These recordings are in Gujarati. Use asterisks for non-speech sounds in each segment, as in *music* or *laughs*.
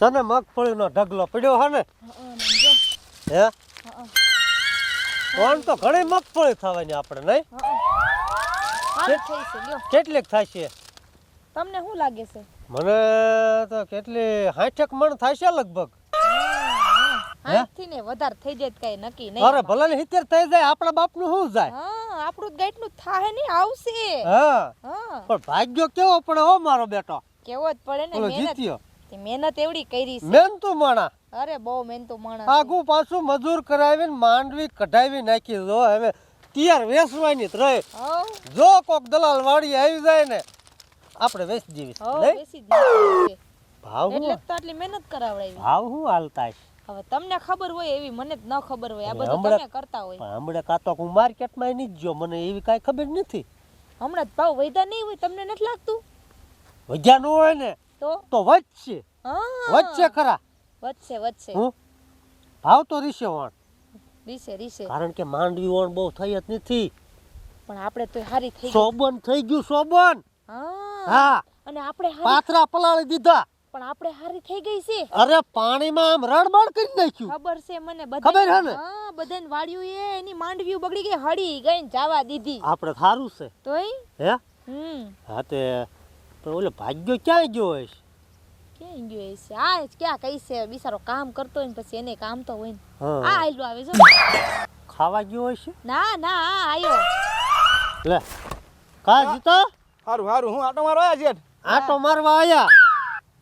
સને મગફળીનો ઢગલો પડ્યો હે ને? હે કોણ તો ઘણી મગફળી થવાની આપણે નહીં? કેટલીક થશે તમને શું લાગે છે? મને તો કેટલી હાઠેક મણ થશે લગભગ. વધારે થઈ જાય કઈ નક્કી નહીં. અરે ભલે ને થઈ જાય આપણા બાપનું શું જાય? હા આપણું જ ગાંઠનું થાય નહીં આવશે. હા. પણ ભાગ્યો કેવો પડે હો મારો બેટો? કેવો જ પડે ને મહેનત. મહેનત એવડી કરી છે. મહેનતું માણા. અરે બહુ મહેનતું માણા આગું પાછું મજૂર કરાવીને માંડવી કઢાવી નાખી. જો હવે તૈયાર વેસવાની જ રહે. જો કોક દલાલ વાળી આવી જાય ને આપણે વેચી છે. ભાવ એટલે તો આટલી મહેનત કરાવડાવી. ભાવ હું હાલતા હવે તમને ખબર હોય એવી મને જ ન ખબર હોય. આ બધું તમે કરતા હોય. પણ હમણાં કાં તો હું માર્કેટમાં નહીં જ જો મને એવી કાંઈ ખબર નથી. હમણાં જ ભાવ વધ્યા નહીં હોય તમને નથી લાગતું? વધ્યા ન હોય ને તો? તો વધશે. વધશે ખરા. વચ્ચે વચ્ચે. હું? ભાવ તો રીશે વણ. રીસે રીસે કારણ કે માંડવી વણ બહુ થઈ જ નથી. પણ આપણે તો હારી થઈ ગઈ. સોબન થઈ ગયું સોબન હા. અને આપણે પાથરા પલાળી દીધા. પણ આપણે હારી થઈ ગઈ છે. અરે પાણીમાં આમ રડબડ કરી નાખ્યું. ખબર છે મને ખબર હે ને? હા બધાને વાળ્યું એ એની માંડવી બગડી ગઈ હળી ગઈ જવા દીધી. આપણે સારું છે. તોય? હે? હમ. હા તે ઓલો ભાગ્યો ક્યાં ગયો હશે? ક્યાં ગયો છે? આ ક્યાં કઈ છે? બિચારો કામ કરતો હોય ને પછી એને કામ તો હોય ને. આ આયલો આવે છે. ખાવા ગયો હશે ના ના આ આયો. લે કા જીતો? હારું હારું હું આટો મારવા આવ્યા છે? આટો મારવા આયા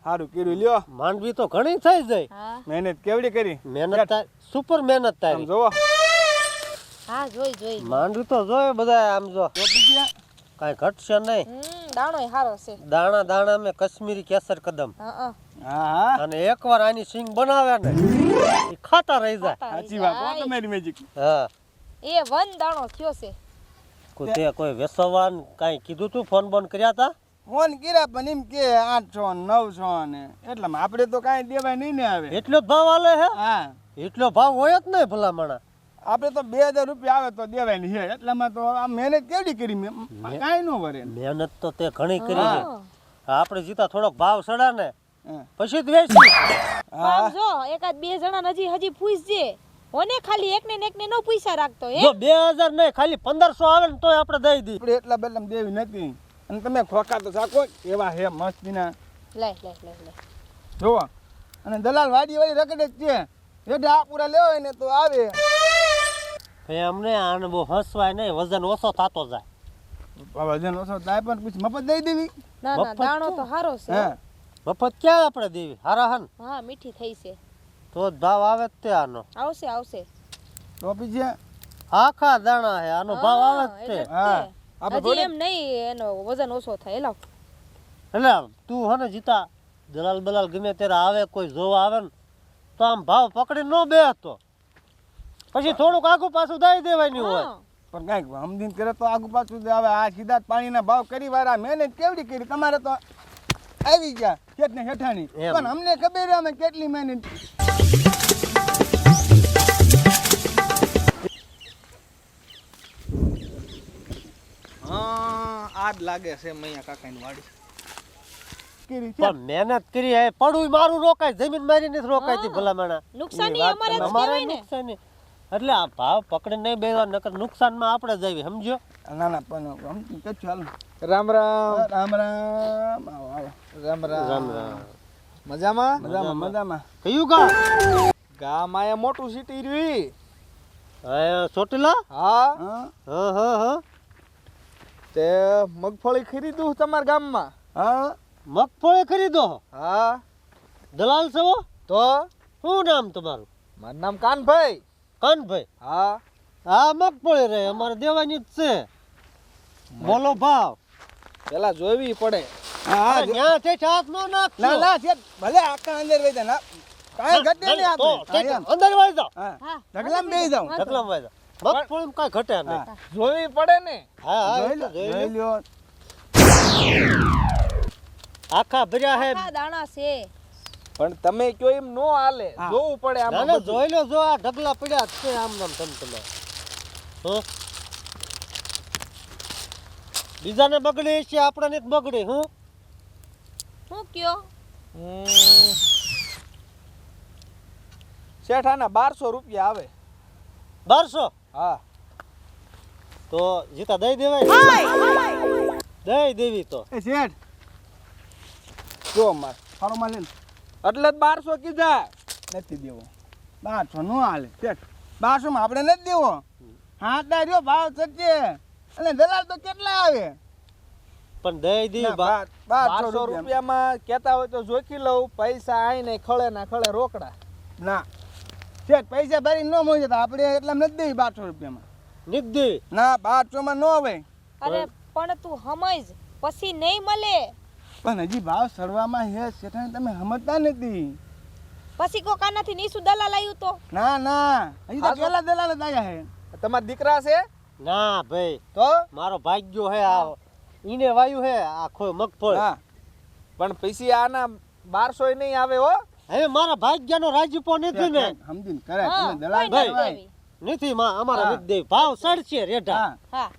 હારું કર્યું લ્યો. માંડવી તો ઘણી થઈ જાય મહેનત કેવડી કરી? મહેનત સુપર મહેનત તારી. જોવો. હા જોઈ જોઈ. માંડવી તો જોયે બધા આમ જો. કાંઈ ઘટશે નહીં. દાણો હારો છે. દાણા દાણા મે કશ્મીરી કેસર કદમ. હા હા. અને એકવાર આની સિંગ બનાવે ને એ ખાતા રહી જાય. સાચી વાત જાય. તમારી મેજિક હા. એ વન દાણો થયો છે. કોઈ તે કોઈ વેસવાન કાઈ કીધું તું ફોન બોન કર્યા તા? ફોન કર્યા પણ એમ કે આઠ છો નવ છો ને એટલે આપણે તો કાંઈ દેવાય નહીં ને આવે. એટલો ભાવ આલે હે? હા. એટલો ભાવ હોય જ નહીં ભલામણા. આપણે તો બે હજાર રૂપિયા આવે તો દેવાય નહીં એટલામાં તો આ મહેનત કેવડી કરી કાંઈ ન વરે મહેનત તો તે ઘણી કરી છે. આપણે જીતા થોડોક ભાવ સડા ને પછી જ વેચી જો એકાદ બે જણા હજી હજી પૂછજે ઓને ખાલી એકને ને એકને નો પૈસા રાખતો હે? જો બે હજાર નહીં ખાલી પંદરસો આવે ને તોય આપણે દઈ દી આપણે એટલા બેલમ દેવી નથી. અને તમે ખોકા તો સાકો એવા હે મસ્તીના. લે લે લે લે. જો અને દલાલ વાડી વાળી રકડે જ છે. એટલે આ પૂરા લેવાય ને તો આવે. અમને આને બહુ હસવાય નહીં વજન ઓછો થતો જાય. વજન ઓછો થાય પણ પછી મફત દઈ દેવી. ના ના દાણો તો? હારો છે. હે. મફત ક્યાં આપણે દેવી? હારા હન? હા મીઠી થઈ છે. તો જ ભાવ આવે જ તે આનો. આવશે આવશે. તો પછી આખા દાણા હે આનો ભાવ આવે જ તે. હા. આપણે હજી એમ નહીં એનો વજન ઓછો થાય એલા એટલે તું હને જીતા દલાલ બલાલ ગમે ત્યારે આવે કોઈ જોવા આવે ને તો આમ ભાવ પકડી ન બેસતો પછી થોડુંક આગુ પાછું દઈ દેવાની હોય. પણ કંઈક હમદીન કરે તો આગુ પાછું આવે આ સીધા પાણીના ભાવ કરી વાળા મહેનત કેવડી કરી? તમારે તો આવી ગયા શેઠ ને હેઠાણી પણ અમને ખબર અમે કેટલી મહેનત આજ લાગે છે મૈયા કાકાની વાડી. કરી છે? પણ મહેનત કરી હે. પડું મારું રોકાય જમીન મારી નથી રોકાયતી. ભલામણા. નુકસાની વાત અમારે જ કહેવાય ને. એટલે આ ભાવ પકડી નહીં બેવા નકર નુકસાનમાં આપણે જઈએ સમજો ના ના પણ સમજી કે ચાલો. રામ રામ. રામ રામ. આવો આવો. રામ રામ. રામ રામ. મજામાં? મજામાં મજામાં. કયું ગા ગામ આયા મોટું સિટી રહ્યું. હા ચોટીલા? હા. હા. હા હા તે મગફળી ખરીદું તમારા ગામમાં? હા. મગફળી ખરીદો? હા. દલાલ છો? તો? શું નામ તમારું? મારું નામ કાનભાઈ. કાનભાઈ હા. હા મગફળી રહે અમારે દેવાની જ છે. બોલો ભાવ. પેલા જોવી પડે. અરે ન્યા છે હાથ નો નાખજો. ના ના છે ભલે આખા અંદર વઈ ના. ઘટે આપણે. હા. અંદર વાઈ જાઓ. હા. હા ઢગલામાં જાઉં ઢગલામાં વાઈ ઘટે નહીં. જોવી પડે ને? હા હા જોઈ. લ્યો આખા ભર્યા હે. દાણા છે. પણ તમે કયો એમ નો હાલે જોવું પડે આમ ના જોઈ લો જો આ ઢગલા પડ્યા જ છે આમ નામ તમ તમે. હો? બીજાને બગડે છે આપણને ને બગડે હું? હું કયો? શેઠાના બારસો રૂપિયા આવે. બારસો? હા. તો જીતા દઈ દેવાય દઈ દેવી તો. એ શેઠ જો માર સારો માલ લે. એટલે બારસો કીધા. નથી દેવો. બારસો નો હાલે. શેઠ બારસો માં આપણે નથી દેવો. હા રહ્યો ભાવ ચડશે અને દલાલ તો કેટલા આવે? પણ દઈ ના, બાર- બારસો રૂપિયામાં કહેતા હોય તો જોખી લઉં. પૈસા આઈને ખળે ના ખળે રોકડા. ના. શેઠ પૈસા ભરી ન મળી જતા આપણે એટલા નથી દેવી બારસો રૂપિયામાં. નથી દેવી ના બારસો માં ન આવે. અરે પણ તું હમજ પછી નહીં મળે. પણ હજી ભાવ સડવામાં હે શેઠાને તમે સમજતા નથી. પછી કો કાનાથી નીસુ દલાલ આવ્યું તો? ના ના. હજી તો પેલા દલાલ જ આયા હે. તમારા દીકરા છે? ના ભાઈ. તો? મારો ભાગ્યો હે આ ઈને વાયુ હે આખો મગફળ. હા. પણ પછી આના બારસો નહીં આવે હો? હવે મારા ભાગ્યનો રાજીપો નથી ને. સમજીને કરાય તમે દલાલ નથી નથી માં અમારા. ભાવ સડશે રેઢા. હા.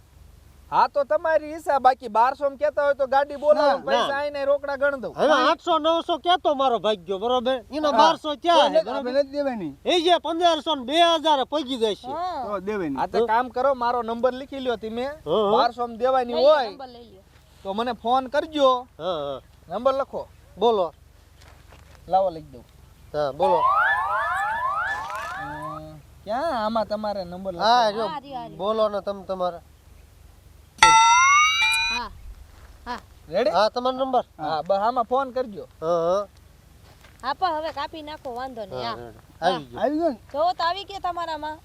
હા તો તમારી હિસાબ બાકી બારસો કેતા હોય તો ગાડી બોલાવો પૈસા આઈને રોકડા ગણ દઉં. હવે આઠસો નવસો કેતો મારો ભાગ્યો બરોબર? એના. બારસો ક્યાં હે બરોબર? નથી દેવાની. એ જે પંદરસો ને બે હજાર પગી જશે. તો દેવાની. આ તો કામ કરો મારો નંબર લીખી લ્યો તમે. બારસો દેવાની હોય નંબર લઈ લ્યો. તો મને ફોન કરજો. હા નંબર લખો. બોલો. લાવો લખી દઉં. હા બોલો. ક્યાં? આમાં તમારે નંબર. બોલો ને તમે તમારા. રેડી હા તમારો નંબર. હા બસ આમાં ફોન કરજો. હા હા. પણ હવે કાપી નાખો વાંધો નહીં આવી ગયો. આવી ગયો જો તો આવી ગયા તમારામાં.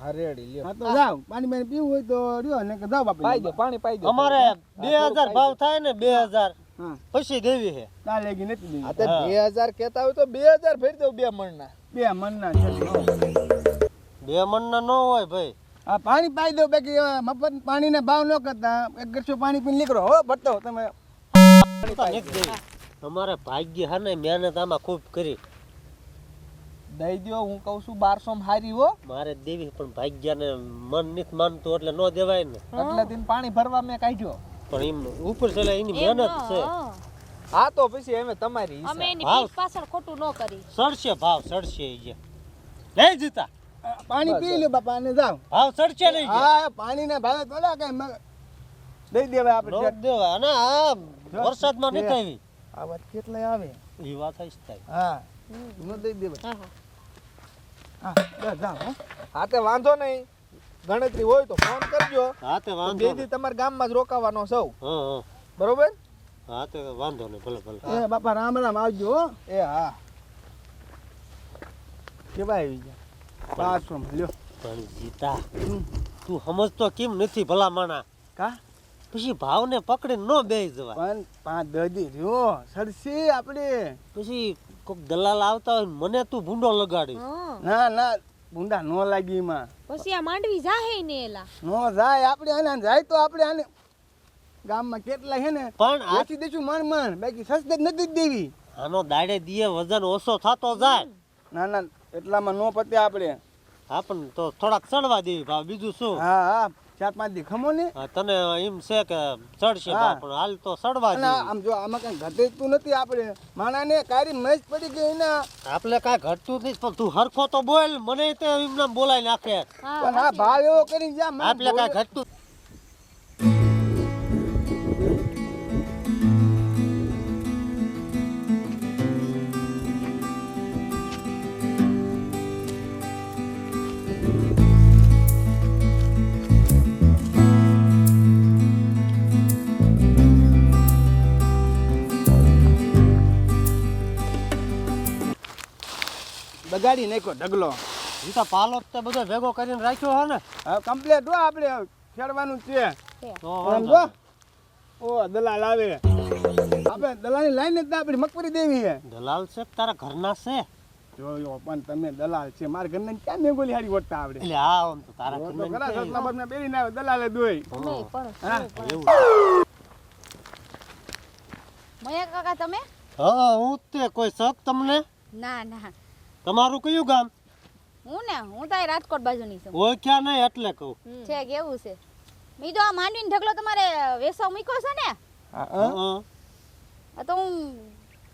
હા રેડી લ્યો. હા તો જાવ પાણી પાણી પીવું હોય તો રહ્યો ને કે જાઓ પાઈ દો પાણી પાઈ દો. અમારે બે હજાર ભાવ થાય ને બે હજાર. હા. પછી દેવી હે તાર લેગી નથી આ તો હા. બે હજાર કેતા હોય તો બે હજાર દો દઉં બે મણના. બે મણના બે મણના ન હોય ભાઈ. આ પાણી પાઈ દો બાકી મફત પાણીના ભાવ ન કરતા. એક ગરસો પાણી પીને નીકળો. હો બતો તમે. દેવી અમારે ભાગ્ય હે ને મહેનત આમાં ખૂબ કરી. દઈ દો હું કહું છું બારસો હારી હો. મારે દેવી પણ ભાગ્યને મન નથી માનતું એટલે ન દેવાય ને. એટલે દિન પાણી ભરવા મેં કાઢ્યો. પણ એમ ઉપર છે એની મહેનત છે. હા. તો પછી એમે તમારી અમે એની ભાવ. પીઠ પાછળ ખોટું ન કરી. સડશે ભાવ સડશે એ જે. લઈ જીતા. પાણી પી લો બાપા ને જાવ ભાવ સડશે લઈ જે. હા પાણીના ભાવે થોડા કઈ દઈ દેવા આપણે દેવા અને આ વરસાદમાં નથી આવી? આ વાત કેટલાય આવે? એ વાત જ થાય. હા. ન દઈ દેવાય હા હા. બસ જાઓ વાંધો નહીં. ગણતરી હોય તો ફોન કરજો. હા તે વાંધો બે તમારે દી તમારા ગામમાં જ રોકાવાનો સૌ. હા હા. બરોબર? હા તે વાંધો નહીં ભલે ભલે. એ બાપા રામ રામ આવજો હો. એ હા. કેવા આવી ગયા? બારસો માં લ્યો પણ જીતા તું સમજતો કેમ નથી ભલા માણા કા? પછી ભાવને પકડી ન બે જવા પણ પાંચ દદી રહ્યો સરસે આપણે પછી કોક દલાલ આવતા હોય મને તું ભૂંડો લગાડી ના ના ભૂંડા નો લાગી એમાં. પછી આ માંડવી જાહે ને એલા. નો જાય આપણે આને જાય તો આપણે આને ગામમાં કેટલા છે ને પણ આથી દઈશું મણ મણ બાકી સસ્તે જ નથી જ દેવી. આનો દાડે દીએ વજન ઓછો થતો જાય. ના ના એટલામાં નો પતે આપણે હા પણ તો થોડાક ચડવા દેવી ભાવ બીજું શું? હા હા. ચાર પાંચ દી ખમો ને? તને એમ છે કે ચડશે પણ હાલ તો ચડવા જ આમ જો આમાં કઈ ઘટેતું નથી આપણે. માણાને કારી મેચ પડી ગઈ ને. આપણે કાંઈ ઘટતું નથી નહીં પણ તું હરખો તો બોલ મને તે એમને બોલાઈ નાખે. પણ આ ભાવ એવો કરી જા આપણે કાઈ ઘટતું બગાડી નાખ્યો ઢગલો. ઈ તો પાલો તે બધો ભેગો કરીને રાખ્યો હે ને. કમ્પ્લેટ હો આપણે ખેડવાનું છે. ઓ દલાલ આવે. આપણે દલાલની લાઈન જ આપણી મગફળી દેવી છે. દલાલ છે તારા ઘરના છે? જોયો પણ તમે દલાલ છે. મારા ઘરના ક્યાં મેં ગોલી હારી વટતા આવડે એટલે હા આમ તો તારા ઘરના ખરા છે. સસલા બેરી ના આવે દલાલે દોય. હા. એવું મયા કાકા તમે? હા હું તે કોઈ શક તમને? ના ના. તમારું કયું ગામ? હું ને હું તાય રાજકોટ બાજુની છું. ઓળખ્યા નહીં એટલે કહું. છે કેવું છે. મી તો આ માંડવીનો ઢગલો તમારે વેસાવ મૂક્યો છે ને? હા. તો હું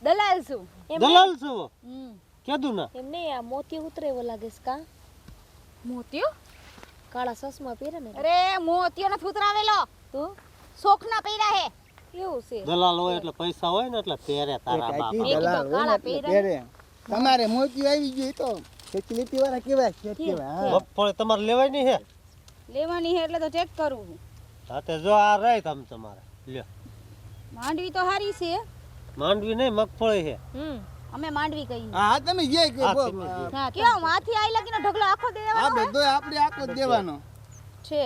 દલાલ છું. દલાલ છું? કેદું ના? એમ નહીં આ મોતી ઉતરે એવો લાગે છે કા? મોતીઓ? કાળા ચશ્મા પહેરે ને અરે મોતિયો નથી ઉતરાવેલો તો? શોખના પહેર્યા હે. કેવું છે. દલાલ હોય એટલે પૈસા હોય ને એટલે પહેરે તારા બાપ. દલાલ હોય એટલે પહેરે. તમારે મોતી આવી ગઈ તો. ફેસિલિટી વાળા કેવા કેવાય મગફળી તમારે લેવાની છે? લેવાની છે એટલે તો ચેક કરું. સાથે જો આ રહી તમ તમારે. લ્યો. માંડવી તો હારી છે. માંડવી નહીં મગફળી છે. હમ અમે માંડવી કહી હા તમે જે કહો હા. હા કેવો માથી આઈ લગીનો ઢગલો આખો આ દેવાનો બધો આપણે આખો જ દેવાનો. છે.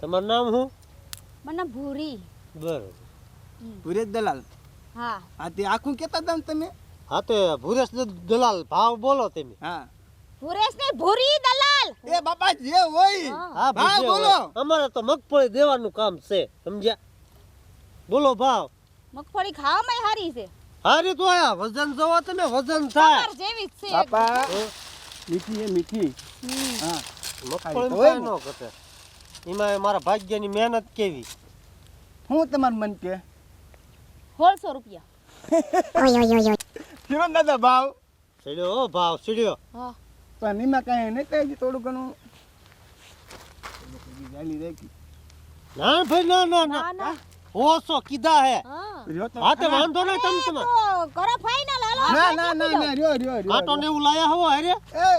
તમારું નામ શું? મને ભૂરી. બરોબર. ભૂરી દલાલ. હા. આ તે આખું કેતા તમ તમે? હા તે ભુરેશ દલાલ ભાવ બોલો તમે. હા. ભૂરેશ ને ભૂરી દલાલ. એ બાપા જે હોય. હા. ભાવ બોલો. અમારે તો મગફળી દેવાનું કામ છે સમજ્યા? બોલો ભાવ. મગફળી ખાવામાં હારી છે. હારી તો આ વજન જોવો તમે વજન થાય. તમાર જેવી જ છે બાપા મીઠી એ મીઠી. હા. મગફળી ન ઘટે. એમાં મારા ભાગ્યની મહેનત કેવી? હું તમાર મન કે? સોળસો રૂપિયા. કિલો દાદા ભાવ? ચડ્યો ભાવ ચડ્યો હા. પણ એમાં કાંઈ નહીં કહી થોડું ઘણું. ગાલી રાખી. ના ભાઈ ના ના ના. ઓસો કીધા હે. હા. તો. વાંધો નહીં તમ તમે. કરો ફાઈનલ હાલો ના ના ના ના રહ્યો રહ્યો રહ્યો. કાટો ને ઉલાયા હો અરે એ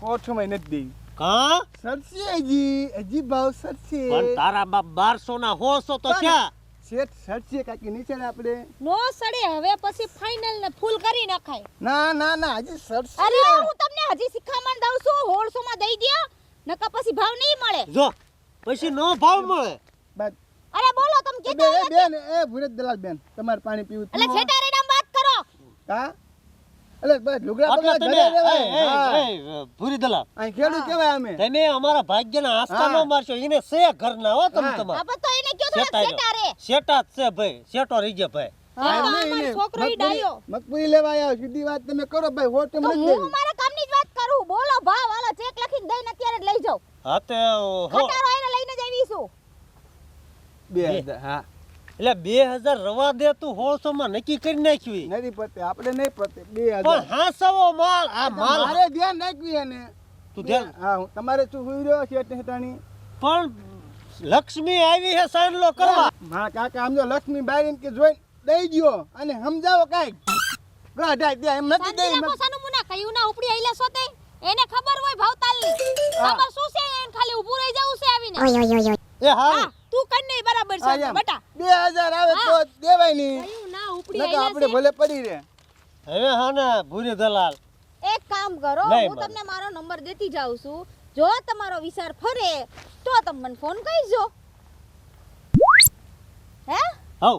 કોઠું નથી દેવી. કા? સરસે હજી હજી ભાવ સરસે પણ તારા બાપ 1200 ના હોસો તો ક્યાં? શેઠ સડશે કાકી નીચે ને આપણે? નો સડે હવે પછી ફાઇનલ ને ફૂલ કરી નખાય. ના ના ના હજી સડશે. અરે હું તમને હજી શિખામણ દઉં છું હોળસો માં દઈ દે નકા પછી ભાવ નહીં મળે. જો પછી નો ભાવ મળે. બસ અરે બોલો તમે કીધું બેન એ ભુરત દલાલ બેન તમારે પાણી પીવું. એટલે હતું? છેટા રેડામ વાત કરો. હા? ભૂરી દલાલ. ખેડૂત કેવાય અમે. તમે અમારા ભાગ્યના આસ્તા ન મારશો એને સે ઘરના હો તમે તમારા. તો એને કયો થોડા રે? શેટા જ છે ભાઈ શેટો રીજે ભાઈ. હા, એમ તો નહીં, અમારો એને છોકરો ઈ મગફળી- લેવા આવ્યા સીધી વાત તમે કરો ભાઈ હોટ નથી હું મારા કામની જ વાત કરું? બોલો ભાવ હાલો ચેક લખીને દઈને અત્યારે જ લઈ જાવ હા તે હો. ખટારો એને લઈને જ આવી બે હા. એટલે બે હજાર રવા દે તું હોળસો માં નક્કી કરી નાખ્યું નથી પતે આપણે નહીં પતે બે હજાર. હા સવો માલ આ માલ મારે ધ્યાન નાખવી એને. તું ધ્યાન હા તમારે શું હોઈ રહ્યો છે હેઠાણી પણ લક્ષ્મી આવી હે સાંડલો કરવા. મારા કાકા આમ જો લક્ષ્મી બાઈ કે જોઈ દઈ ગયો અને સમજાવો કાઈ ગાઢા દે એમ નથી દઈ રાખો મુના કયું ના ઉપડી આઈલા સોતે એને ખબર હોય ભાવતાલની. ખબર શું છે એને ખાલી ઊભું રહી જવું છે આવીને. એ હા. તું કર નહીં બરાબર છે બટા. 2000 આવે તો દેવાય નહીં ના ઉપડી આવી આપણે ભલે પડી રે હવે હા ને ભૂરી દલાલ. એક કામ કરો હું તમને મારો નંબર દેતી જાઉં છું. જો તમારો વિચાર ફરે તો તમે મને ફોન કરજો. હે? હવ.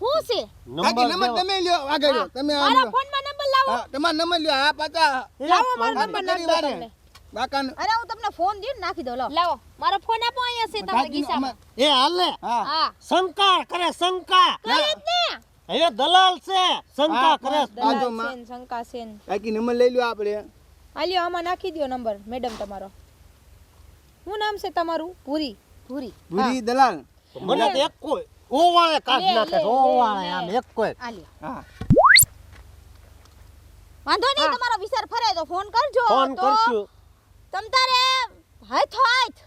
શું છે? નંબર નંબર તમે લ્યો આગળ તમે મારા લ્યો. ફોનમાં નંબર લાવો. તમારો નંબર લ્યો. આ પાછા લાવો મારો આ નંબર નાખી વારે. અરે હું તમને ફોન દઈ નાખી દઉં લો. લાવો. મારો ફોન આપો અહીંયા છે તમારા ગીસામાં એ હાલ હા. હા. શંકા કરે શંકા. કરે જ ને. હવે દલાલ છે. શંકા કરે હા. માં શંકા સેન કાકી નંબર લઈ લ્યો આપણે. આલ્યો આમાં નાખી દયો નંબર મેડમ તમારો. શું નામ છે તમારું? પૂરી પૂરી પૂરી દલાલ. મને તો એક કોઈ. ઓવાળે કાઢ નાખે ઓવાળે આમ એક કોઈ. આલ્યો હા. વાંધો નહીં તમારો વિચાર ફરે તો ફોન કરજો. ફોન કરશું. તમ તારે હાથો હાથ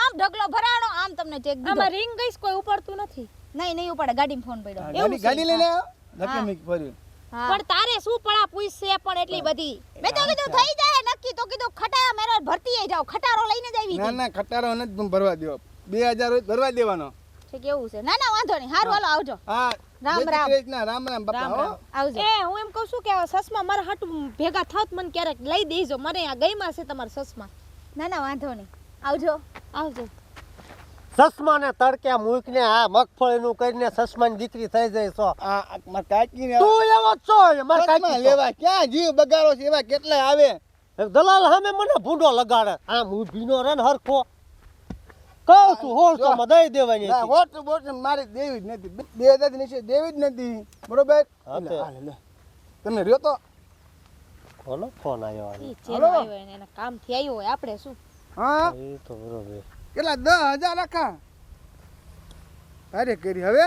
આમ ઢગલો ભરાણો આમ તમને ચેક દીધો. આમાં રિંગ ગઈસ કોઈ ઉપડતું નથી. નહીં નહીં ઉપાડે ગાડીમાં ફોન પડ્યો. ગાડી ગાડી લઈને આવો. ધક્કે ફર્યું. પણ તારે શું પડા પૂછશે પણ એટલી બધી? મેં તો કીધું થઈ જાય નક્કી તો કીધું ખટારા મેરો ભરતી આઈ જાવ ખટારો લઈને જ આવી ના ના ખટારો નથી ભરવા દેવો બે હજાર હોય ભરવા દેવાનો. છે કેવું છે? ના ના વાંધો નહીં. હારું હાલો આવજો. હા રામ, રામ. કૃષ્ણ, રામ રામ બાપા રામ હો. આવજો. એ હું એમ કહું છું કે સસમા મારા હટ ભેગા થાત મને ક્યારેક લઈ દેજો. મને આ ગઈમાં છે તમારા સસમા. ના ના વાંધો નહીં. આવજો. આવજો. સસમા ને તડકે મૂકને આ મગફળી નું કરીને સસમા ની દીકરી થઈ જાય છો. આ મારા કાકીને તું એવો છો મારા કાકી લેવા ક્યાં જીવ બગાડો છે એવા કેટલા આવે? દલાલ સામે મને ભૂંડો લગાડે. આમ ઊભીનો રે ને હરખો. કહું છું હોળસો માં દઈ દેવાની ના, હતી. વોટ વોટ મારી દેવી જ નથી. બે હજાર નીચે દેવી જ નથી. બરોબર. તમે રહ્યો તો. કોનો ફોન આવ્યો હાલો. આવ્યો એને એના કામથી આવ્યો હોય આપણે શું? હા? એ તો બરોબર. કેટલા દસ હજાર રાખા અરે કરી હવે.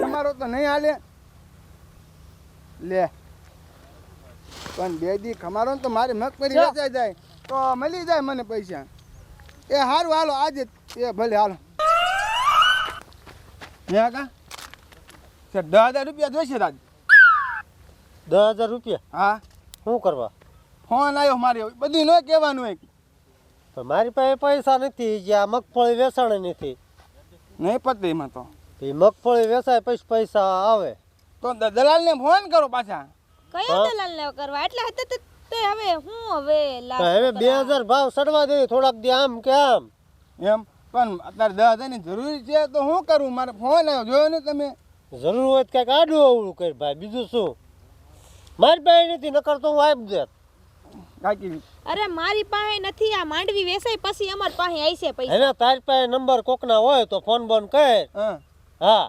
તમારો તો નહીં હાલે. લે. પણ બે દી ખમારો ને તો મારી મગફળી વેચાઈ જાય. તો મળી જાય મને પૈસા. એ સારું હાલો આજે જ. એ ભલે હાલો. હે કા સર દસ હજાર રૂપિયા જોઈશે દાદી દસ હજાર રૂપિયા? હા. શું કરવા? ફોન આવ્યો મારે બધું ન કહેવાનું હોય પણ મારી પાસે પૈસા નથી જે આ મગફળી વેચાણ નથી. નહીં પતે એમાં તો. એ મગફળી વેચાય પછી પૈસા આવે. તો દલાલને ફોન કરો પાછા. કયો? દલાલ ને કરવા? એટલે હતા તે હવે હું હવે તો હવે બે હજાર ભાવ ચડવા દે થોડાક દે આમ કે આમ. એમ પણ અત્યારે દસ હજારની જરૂરી છે તો હું કરું? મારે ફોન આવ્યો જોયો ને તમે? જરૂર હોય તો કંઈક આડું અવળું કર ભાઈ બીજું શું? મારી પાસે નથી નકર તો હું આવી દે. કાકી અરે મારી પાસે નથી આ માંડવી વેસાઈ પછી અમાર પાસે આવશે પૈસા. એના તારી પાસે નંબર કોકના હોય તો ફોન બોન કર. હા. હા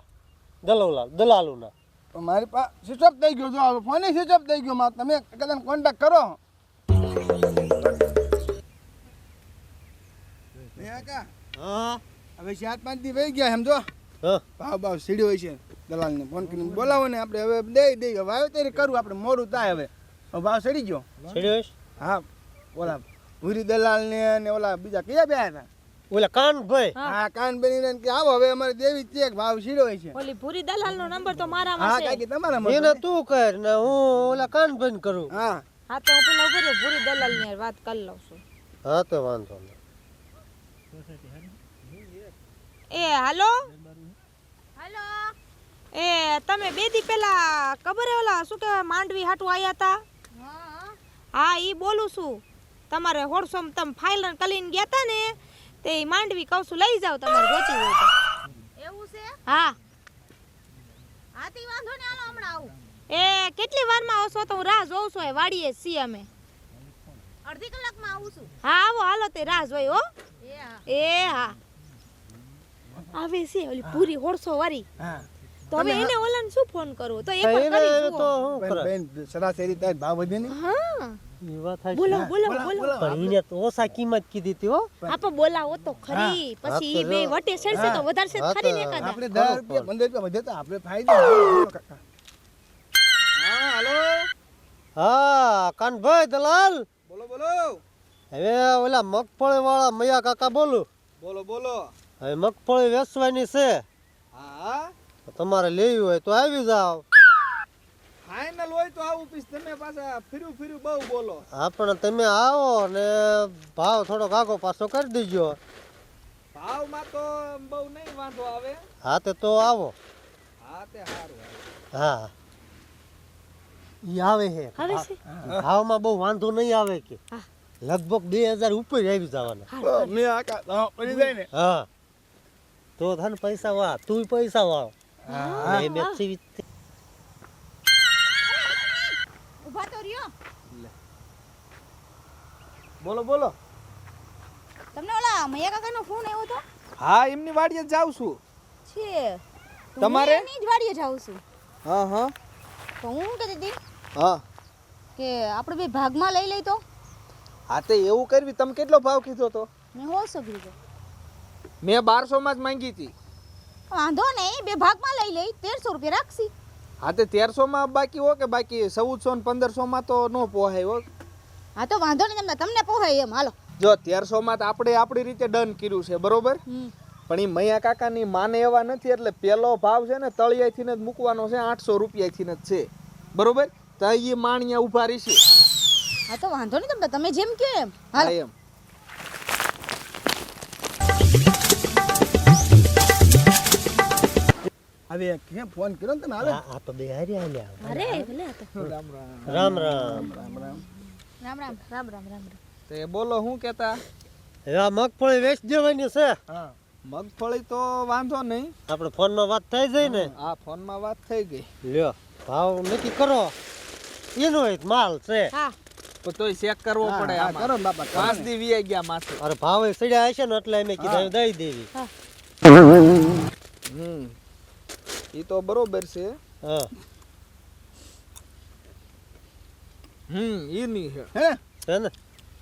દલાલાલ દલાલુના. તો મારી પાસે સ્વિચ ઓફ થઈ ગયો. જો હવે ફોન સ્વિચ ઓફ થઈ ગયો. માં તમે કદાચ કોન્ટેક્ટ કરો. હવે ચાર પાંચ દી વહી ગયા સમજો. ભાવ ભાવ સીડી હોય છે. દલાલને ફોન કરીને બોલાવો ને આપણે હવે દઈ દઈ. હવે વાવેતર કરવું આપણે મોડું થાય હવે. ભાવ સડી ગયો. હા. ઓલા ભૂરી દલાલને ને ઓલા બીજા કયા બે હતા? ઓલા કાનભાઈ હા. કાનભાઈ ને કે આવો હવે અમારે દેવી ચેક ભાવ હોય છે. ઓલી પૂરી દલાલ નો નંબર તો મારામાં હા છે. કાકી તમારા એને તું કર ને હું ઓલા કાનભાઈ ને કરું. હા. હા તો હું પેલા ઊભી ભૂરી દલાલ ને વાત કરી લઉં છું. હા તો વાંધો નહીં. એ હાલો? હાલો? એ તમે બે દી પેલા ખબર ઓલા શું કહેવાય માંડવી હાટું આયા હતા હા. હા ઈ બોલું છું. તમારે હોડસોમ તમે ફાઇલ કલીન ગયા તા ને? તે માંડવી કહું છું લઈ જાઓ તમારે જોતી હોય તો. એવું છે? હા. હાથી વાંધો ને હાલો હમણાં આવું. એ કેટલી વારમાં આવશો તો હું રાહ જોઉં છું એ વાડીએ છીએ અમે. અડધી કલાકમાં આવું છું. હા આવો હાલો તે રાહ જોઈ હો. એ હા. એ આવે છે ઓલી પૂરી હોડસો વારી હા. તો હવે એને ઓલાને શું ફોન કરવો? તો એક વાર કરી જુઓ. તો બેન સરાસરી તાર ભાવ વધે ને? હા. બોલો હા, બોલો બોલાવો, બોલો. પણ તો ઓછા કિંમત કીધી હતી હો. આપો બોલાવો તો ખરી. પછી ઈ બે વટે ચડશે તો વધારશે ખરી ને એકાદા. આપણે દસ રૂપિયા પંદર રૂપિયા વધે તો આપણે ફાયદો હા હાલો. હા કાનભાઈ દલાલ. બોલો બોલો. હવે ઓલા મગફળી વાળા મૈયા કાકા બોલું. બોલો બોલો. હવે મગફળી વેચવાની છે. હા. તો તમારે લેવી હોય તો આવી જાઓ. ફાઇનલ હોય તો આવું પીસ તમે પાછા ફર્યું ફર્યું બહુ બોલો. આપણે તમે આવો ને ભાવ થોડો કાકો પાછો કરી દેજો. ભાવમાં તો બહુ નહીં વાંધો આવે. હા તે તો આવો. હા તે સારું હા. ઈ આવે હે. આવે છે? ભાવમાં બહુ વાંધો નહીં આવે કે. લગભગ બે હજાર ઉપર આવી જવાના. મેં આ પડી જાય ને. હા. તો તને પૈસા વા તું પૈસા વાળ. હા એ બોલો બોલો. તમને ઓલા મૈયા કાકાનો ફોન આવ્યો હતો હા એમની વાડીએ જ જાઉં છું. છે. તમારે? એની જ વાડીએ જાઉં છું. હા હા. તો હું શું દીદી? હા. કે આપણે બે ભાગમાં લઈ લઈ તો? હા તે એવું કરવી. તમે કેટલો ભાવ કીધો તો? મેં હોશો કીધું. મેં બારસો માં જ માંગી હતી. વાંધો નહીં બે ભાગમાં લઈ લઈ તેરસો રૂપિયા રાખશી. હા તે તેરસો માં બાકી હો કે બાકી ચૌદસો ને પંદરસો માં તો ન પોહાય હો. હા તો વાંધો નહીં તમને તમને પોહાય એમ હાલો. જો તેરસો માં તો આપણે આપણી રીતે ડન કર્યું છે બરોબર? પણ એ મૈયા કાકાની માને એવા નથી એટલે પેલો ભાવ છે ને તળિયાથી જ મૂકવાનો છે આઠસો રૂપિયાથી જ છે. બરોબર? તો એ માણિયા ઊભા રહેશે. હા તો વાંધો નહીં તમને તમે જેમ કે એમ. હા હાલો. એમ. હવે કેમ ફોન કર્યો ને તમે હા આ તો બે હારી હાલ્યા. અરે ભલે આ તો. રામ રામ. રામ રામ રામ રામ. રામ રામ. રામ રામ રામ રામ. એ બોલો શું કેતા હવે આ મગફળી વેચ દેવાની છે. હા મગફળી તો વાંધો નહીં. આપણે ફોનમાં વાત થઈ જાય ને. આ ફોનમાં વાત થઈ ગઈ. લ્યો ભાવ નક્કી કરો. એનો એક માલ છે. હા. તો તોય ચેક કરવો પડે હા, આમાં. કરો બાપા, પાંચ દી વીઆઈ ગયા માથે. અરે ભાવ સડ્યા હશે ને એટલે અમે કીધું દઈ દેવી. હમ. એ તો બરોબર છે. હા. હમ એ ની છે. હે? છે ને?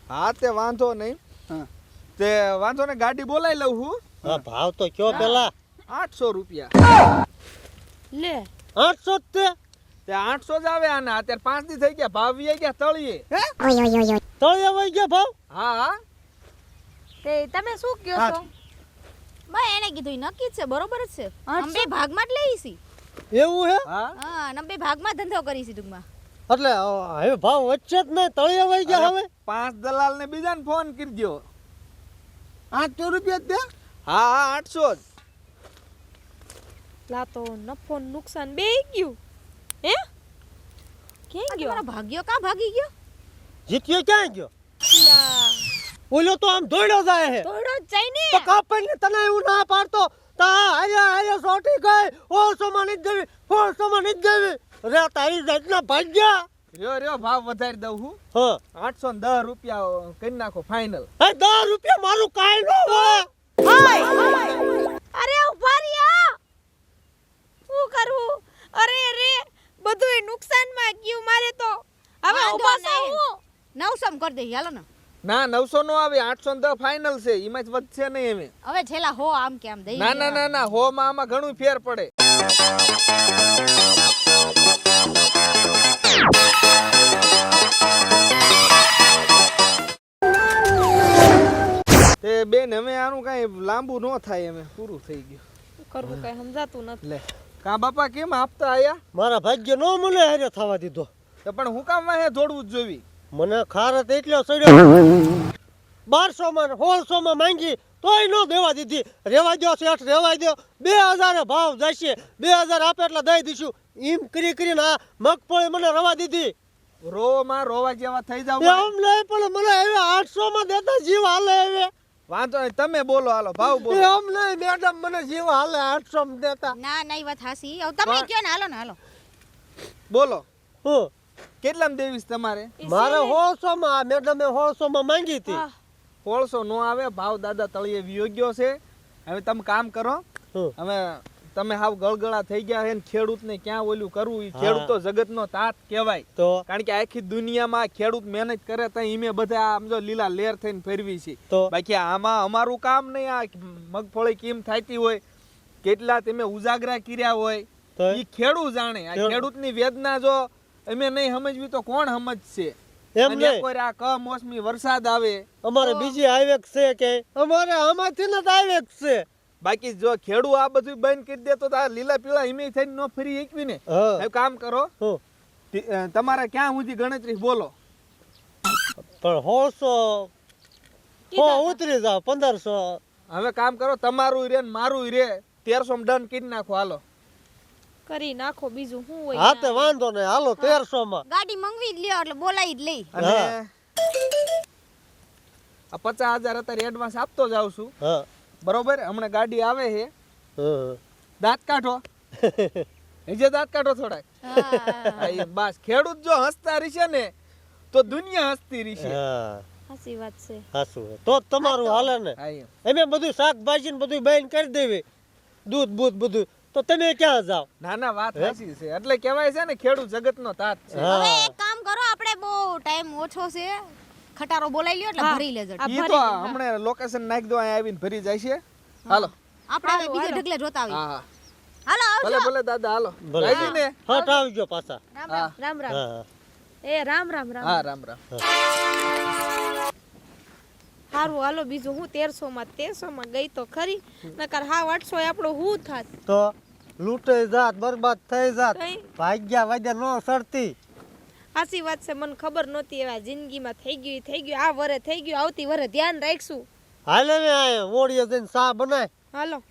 હા તે વાંધો નહીં. તે વાંધો ને ગાડી બોલાવી લઉં હું. હા ભાવ તો કયો પેલા? આઠસો રૂપિયા. લે. આઠસો તે? તે આઠસો જ આવે આના. અત્યારે પાંચ દી થઈ ગયા. ભાવ વી ગયા તળીએ. તળીએ વહી ગયા ભાવ? હા. હા તે તમે શું કયો છો? ભાઈ એને કીધું નક્કી જ છે. બરોબર જ છે. અમે ભાગમાં જ લઈ છી એવું હે? હા. હા અમે બે ભાગમાં ધંધો કરી છી ટૂંકમાં. એટલે હવે ભાવ વચ્ચે જ નહીં તળિયે વહી ગયા હવે. પાંચ દલાલ ને બીજાને ફોન કરજો. આઠસો રૂપિયા દે? હા હા આઠસો જ. લા તો નફો નુકસાન બે ગયું. હે? ક્યાં ગયો? ભાગ્યો કા ભાગી ગયો? જીત્યો ક્યાં ગયો? ઓલો તો આમ દોડ્યો જાય હે દોડો જ જાય ને. તો કાપડ તને એવું ના પાડતો. તા આયા આયા સોટી ગઈ. ઓ સોમાની દેવી ઓ સોમાની દેવી રે તારી જાતના ભાગ્યા રહ્યો રહ્યો ભાવ વધારી દઉં હું. હા. આઠસો ને દસ રૂપિયા કરી નાખો ફાઇનલ એ દસ રૂપિયા મારું કાંઈ ન હોય. અરે ઊભા રહ્યા. શું કરવું અરે રે બધું એ નુકસાનમાં ગયું મારે તો. હવે ઊભા નહીં. થાઉં નવસો માં કરી દઈએ હાલો ને. ના નવસો નો આવે આઠસો ને દસ ફાઇનલ છે એમાં જ વધશે નહીં એમ. હવે છેલ્લા હો આમ કે આમ દઈ ના ના ના ના હો માં આમાં ઘણું ફેર પડે. તે બેન અમે આનું કાંઈ લાંબુ ન થાય અમે પૂરું થઈ ગયું. શું કરવું કઈ સમજાતું નથી. લે કા બાપા કેમ આપતા આયા? મારા ભાગ્ય નો મને હારે થવા દીધો. તો પણ હું કામ વાહે દોડવું જ જોવી. મને ખારત એટલો સડ્યો. બારસો માં સોળસો માં માંગી તોય નો દેવા દીધી. રેવા દો શેઠ રેવા દો બે હજાર ભાવ જશે. બે હજાર આપે એટલે દઈ દઈશું. એમ કરી કરીને આ મગફળી મને રવા દીધી. રોમાં રોવા જેવા થઈ જાવ એમ નહીં પણ મને હવે આઠસો માં દેતા જીવ હાલે હવે. વાંધો નહીં તમે બોલો હાલો ભાવ બોલો. એમ નહીં મેડમ મને જીવ હાલે આઠસો દેતા. ના ના વાત હાસી. હવે તમે. કયો ને હાલો ને હાલો. બોલો. હું? કેટલા દેવીશ તમારે? મારે હોળસો માં મેડમે હોળસો માં માંગી હતી. હોળસો નો આવે ભાવ દાદા તળિયે વિયોગ્યો છે. હવે તમે કામ કરો. હવે તમે હાવ ગળગળા થઈ ગયા છે ને ખેડૂતને ક્યાં ઓલું કરવું? એ ખેડૂત તો જગતનો તાત કહેવાય. તો? કારણ કે આખી દુનિયામાં ખેડૂત મહેનત કરે તો ઈમે બધા આમ જો લીલા લેર થઈને ફેરવી છે. તો? બાકી આમાં અમારું કામ નહીં આ મગફળી કેમ થાતી હોય કેટલા તમે ઉજાગરા કર્યા હોય ઈ ખેડૂત જાણે. આ ખેડૂત. ખેડૂતની વેદના જો અમે નહીં સમજવી તો કોણ સમજશે? એમ નહીં. એકવાર આ કમોસમી વરસાદ આવે અમારે બીજી આવેક છે કે? અમારે આમાંથી ન આવેક છે. બાકી જો ખેડૂ આ બધું બંધ કરી દે તો આ લીલા પીળા હિમે થઈને નો ફરી એકવી ને. કામ કરો. હું. તમારે ક્યાં સુધી ગણતરી? બોલો. પણ હોસો હો ઉતરી જાવ પંદરસો. હવે કામ કરો તમારું રે ને મારું રે. તેરસો ડન કરી નાખો હાલો. કરી નાખો બીજું શું હોય હા તે વાંધો નહીં હાલો તેરસો માં ગાડી મંગવી જ લ્યો એટલે બોલાવી જ લઈ. અને આ પચાસ હજાર અત્યારે એડવાન્સ આપતો જાઉં છું. હા. બરોબર? હમણાં ગાડી આવે છે. દાંત કાઢો. *laughs* હજે દાંત કાઢો થોડાક બસ. ખેડૂત જો હસતા રહેશે ને તો દુનિયા હસતી રહેશે હા. સાચી વાત છે. હાસું તો તમારું હાલે ને. એમ. અમે બધું શાકભાજી ને બધું બેન કરી દેવી. દૂધ બૂધ બધું. તો તમે ક્યાં જાવ ના ના વાત સાચી છે. એટલે કહેવાય છે ને ખેડૂત જગતનો તાત છે. હવે એક કામ કરો આપણે બહુ ટાઈમ ઓછો છે. ખટારો બોલાઈ લ્યો એટલે ભરી લેજો. ઈ તો હમણે લોકેશન નાખી દો અહીં આવીને ભરી જાય છે. હાલો. આપણે હવે બીજે ઢગલે જોતા આવી હા હાલો આવજો. ભલે દાદા હાલો. આવી ને. હટ આવજો પાછા. રામ રામ રામ રામ. એ રામ રામ રામ. હા રામ રામ. સારું હાલો બીજું હું તેરસો માં તેરસો માં ગઈ તો ખરી. નકર હા આઠસો આપણો હું થાત. તો લૂંટાઈ જાત બરબાદ થઈ જાત. ભાગ્યા વાગ્યા નો સરતી. સાચી વાત છે મને ખબર નહોતી એવા જિંદગીમાં થઈ ગયું થઈ ગયું આ વરે થઈ ગયું આવતી વરે ધ્યાન રાખશું. હાલે ને ઓળીએ જઈને સા બનાય. હાલો.